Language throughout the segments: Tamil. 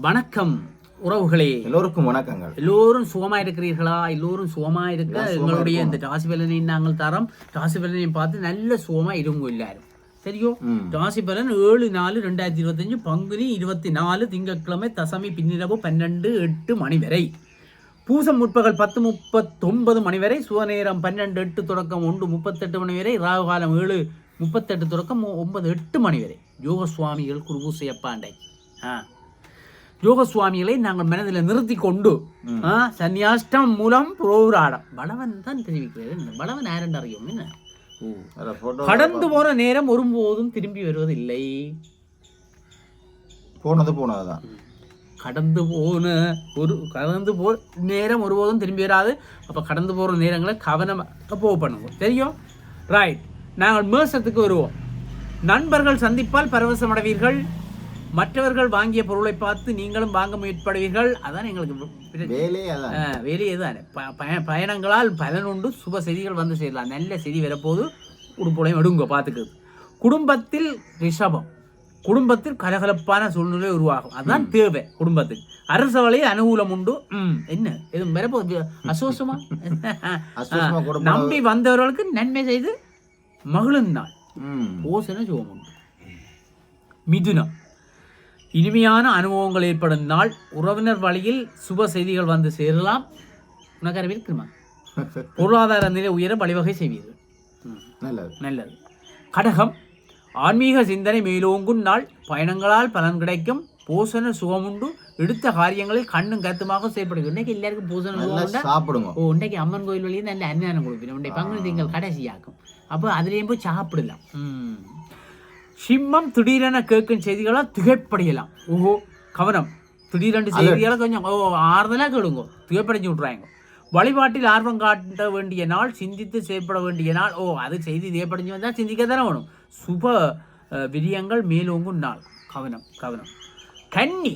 வணக்கம் உறவுகளே. எல்லோருக்கும் வணக்கங்கள். எல்லோரும் சுகமா இருக்கிறீர்களா? எல்லோரும் சுகமா இருக்க? எங்களுடைய. இந்த ராசி பலனையும் நாங்கள் தரோம். ராசி பலனையும் பார்த்து நல்ல சுகமா இருங்க எல்லாரும். சரியோ. ராசி பலன் ஏழு நாலு ரெண்டாயிரத்தி இருபத்தஞ்சு பங்குனி இருபத்தி நாலு திங்கட்கிழமை தசமி பின்னிரவு பன்னெண்டு எட்டு மணி வரை. பூசம் முற்பகல் பத்து முப்பத்தொன்பது மணி வரை சுவநேரம் பன்னெண்டு எட்டு தொடக்கம் ஒன்று முப்பத்தெட்டு மணி வரை ராகு காலம் ஏழு முப்பத்தெட்டு தொடக்கம் ஒன்பது எட்டு மணி வரை. யோக சுவாமிகள் குருபூசையப்பாண்டை. ஆ. யோக சுவாமிகளை நாங்கள் மனதில் நிறுத்தி கொண்டு ஆ, சந்நியாஷ்டம் மூலம் புரோராடம் பலவன் தான் தெரிவிக்கிறேன் பலவன் யாரென்று அறியும்? என்ன? கடந்து போன நேரம் ஒருபோதும் திரும்பி வருவதில்லை. போனது போனதுதான். கடந்து போன ஒரு கடந்து போ நேரம் ஒருபோதும் திரும்பி வராது. அப்போ கடந்து போகிற நேரங்களை கவனமாக போக பண்ணுவோம். தெரியும்? ரைட் நாங்கள் மேசத்துக்கு வருவோம். நண்பர்கள் சந்திப்பால் பரவசம் அடைவீர்கள் மற்றவர்கள் வாங்கிய பொருளை பார்த்து நீங்களும் வாங்க முயற்படுவீர்கள். அதான் எங்களுக்கு வேலையே தான் பயணங்களால் பலன் உண்டு. சுப செய்திகள் வந்து சேரலாம். நல்ல செய்தி வரப்போது உடுப்புலையும் எடுங்க பார்த்துக்குது குடும்பத்தில் ரிஷபம். குடும்பத்தில் கலகலப்பான சூழ்நிலை உருவாகும். அதான் தேவை குடும்பத்துக்கு அரச வழியில் அனுகூலம் உண்டு. என்ன? எதுவும் வரப்போகுது? அசோசமா நம்பி வந்தவர்களுக்கு நன்மை செய்து மகிழும் நாள். ஓசன சுகம் உண்டு மிதுனம். இனிமையான அனுபவங்கள் ஏற்படும் நாள். உறவினர் வழியில் சுப செய்திகள் வந்து சேரலாம். உனக்கு அறிவு இருக்குமா பொருளாதார நிலை உயர வழிவகை செய்வீர்கள். நல்லது. நல்லது. கடகம். ஆன்மீக சிந்தனை மேலோங்கும் நாள். பயணங்களால் பலன் கிடைக்கும். பூசண சுகமுண்டு. எடுத்த காரியங்களில் கண்ணும் கருத்துமாக செயல்படுகிறது இன்னைக்கு எல்லாருக்கும் பூசண நல்லா சுகம் உண்டா? சாப்பிடுங்க. ஓ இன்றைக்கு அம்மன் கோயில் வழியே நல்ல அன்னதானம் கொடுப்பீங்க உண்டை பங்குனி திங்கள் கடைசியாக்கும் அப்போ அதுலேயும் போய் சாப்பிடலாம். சிம்மம் திடீரென கேட்கும் செய்திகளால் திகைப்படையலாம். ஓஹோ கவனம். திடீரென்று செய்திகளை கொஞ்சம் ஓ ஆறுதலாக கேளுங்க. திகைப்படைஞ்சு விட்றாங்க வழிபாட்டில் ஆர்வம் காட்ட வேண்டிய நாள் சிந்தித்து செயல்பட வேண்டிய நாள். ஓ அது செய்தி திகைப்படைஞ்சு வந்தால் சிந்திக்க தானே வேணும். சுப விரியங்கள் மேலோங்கும் நாள். கவனம் கவனம். கன்னி.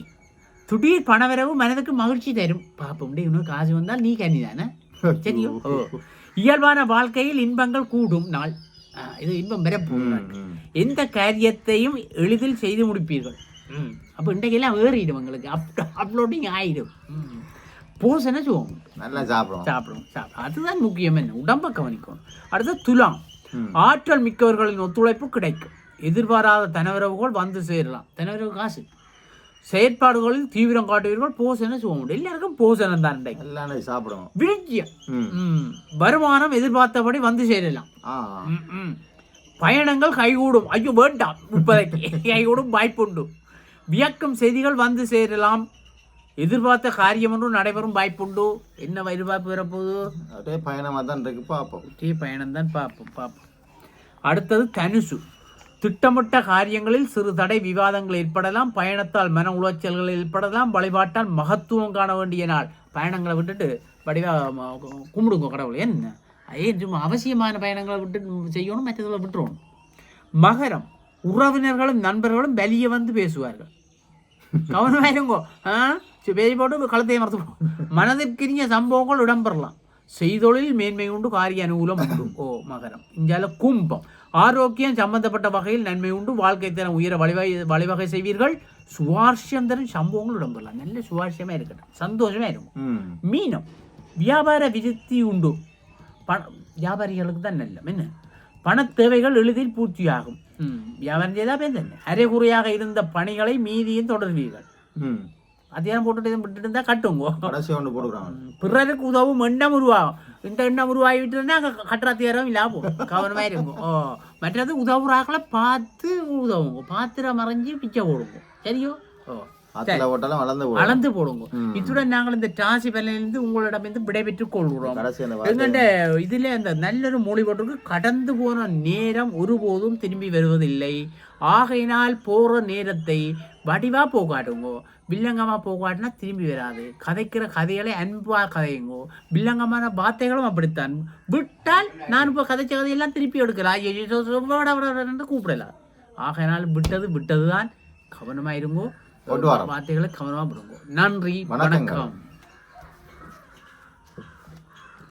திடீர் பணவரவு மனதுக்கு மகிழ்ச்சி தரும். பாப்போம் உனக்கு காசு வந்தால் நீ கன்னி தானே? சரியோ. இயல்பான வாழ்க்கையில் இன்பங்கள் கூடும் நாள். இது இன்பம் பெறப்போம் ம், ம். எந்த காரியத்தையும் எளிதில் செய்து முடிப்பீர்கள். ம். அப்போ இன்றைக்கெல்லாம் ஏறிடும் உங்களுக்கு அப் அப்லோடிங் ஆயிடும். ம். போசனை சுகம். நல்லா சாப்பிடுவோம் சாப்பிடும் சாப்பிடும். அதுதான் முக்கியம் என்ன? உடம்பை கவனிக்கணும். அடுத்து துலாம். ஆற்றல் மிக்கவர்களின் ஒத்துழைப்பு கிடைக்கும். எதிர்பாராத தனவரவுகள் வந்து சேரலாம். தனவரவு காசு. செயற்பாடுகளில் தீவிரம் காட்டுவீர்கள். போசனை சுகம் எல்லாருக்கும் போசனம் தான் எல்லாம் சாப்பிடுவோம் விருச்சியம். ம். ம். வருமானம் எதிர்பார்த்தபடி வந்து சேரலாம். பயணங்கள் கைகூடும். ஐயோ வேண்டாம். முப்பதைக்கு. கைகூடும் வாய்ப்புண்டு. வியக்கும் செய்திகள் வந்து சேரலாம். எதிர்பார்த்த காரியம் ஒன்றும் நடைபெறும் வாய்ப்புண்டு. என்ன எதிர்பார்ப்பு வரப்போகுது? அப்படியே பயணமா தான் இருக்கு பார்ப்போம் ஒரே பயணம் தான் பார்ப்போம் பார்ப்போம் அடுத்தது தனுசு. திட்டமிட்ட காரியங்களில் சிறு தடை விவாதங்கள் ஏற்படலாம். பயணத்தால் மன உளைச்சல்கள் ஏற்படலாம். வழிபாட்டால் மகத்துவம் காண வேண்டிய நாள். பயணங்களை விட்டுட்டு வடிவா ம- கும்பிடுங்க கடவுளை. என்ன? ஏன் சும்மா அவசியமான பயணங்களை விட்டு செய்யணும் மற்றதில் விட்டுறணும். மகரம் உறவினர்களும் நண்பர்களும் வெளியே வந்து பேசுவார்கள். கவனமா இருங்கோ. ஆ? பேசி போட்டு களத்தை மறந்து போ. மனதிற்கினிய சம்பவங்கள் இடம்பெறலாம். செய்தொழில் மேன்மை உண்டு காரிய அனுகூலம் உண்டு. ஓ மகரம். இஞ்சால கும்பம். ஆரோக்கியம் சம்பந்தப்பட்ட வகையில் நன்மை உண்டு. வாழ்க்கை தரம் உயர வழிவகை வழிவகை செய்வீர்கள். சுவாரஸ்யம் தரும் சம்பவங்கள் இடம்பெறலாம். நல்ல சுவாரஸ்யமா இருக்கட்டும். சந்தோஷமா இருக்கும். மீனம். வியாபார விருத்தி உண்டு. பண வியாபாரிகளுக்கு தான் நல்லம். என்ன? பண தேவைகள் எளிதில் பூர்த்தியாகும். வியாபாரம் செய்தால் பேசுங்க அரைகுறையாக இருந்த பணிகளை மீதியும் தொடர்வீர்கள். அதிகாரம் போட்டுட்டு விட்டு இருந்தா கட்டுங்க. ஒன்று போட்டுக்கிறாங்க. பிறருக்கு உதவும் எண்ணம் உருவாகும். இந்த எண்ணம் உருவாகி விட்டுருந்தா கட்டுற தேரம் இல்லாமல் கவனமாக இருக்கும் ஓ மற்றது உதவுறாக்களை பார்த்து உதவுங்க. பாத்திரம் மறைஞ்சு பிச்சை போடுங்க. சரியோ? ஓ. அளந்து போடுங்க. இத்துடன் நாங்கள் இந்த டாசி பலனிலிருந்து உங்களிடமிருந்து விடைபெற்றுக் கொள்கிறோம். எங்கண்ட இதுல அந்த நல்லொரு மொழி போட்டிருக்கு. கடந்து போன நேரம் ஒருபோதும் திரும்பி வருவதில்லை. ஆகையினால் போற நேரத்தை வடிவா போகாட்டுங்கோ. வில்லங்கமா போகாட்டினா திரும்பி வராது. கதைக்கிற கதைகளை அன்பா கதையுங்கோ. வில்லங்கமான வார்த்தைகளும் அப்படித்தான். விட்டால் நான் இப்போ கதைச்ச கதையெல்லாம் திருப்பி எடுக்கலாம் கூப்பிடலாம் ஆகையினால் விட்டது விட்டதுதான் கவனமாயிருங்கோ கொண்டு வரோம். வார்த்தைகளை கவனமா விடுங்கோ நன்றி. வணக்கம்.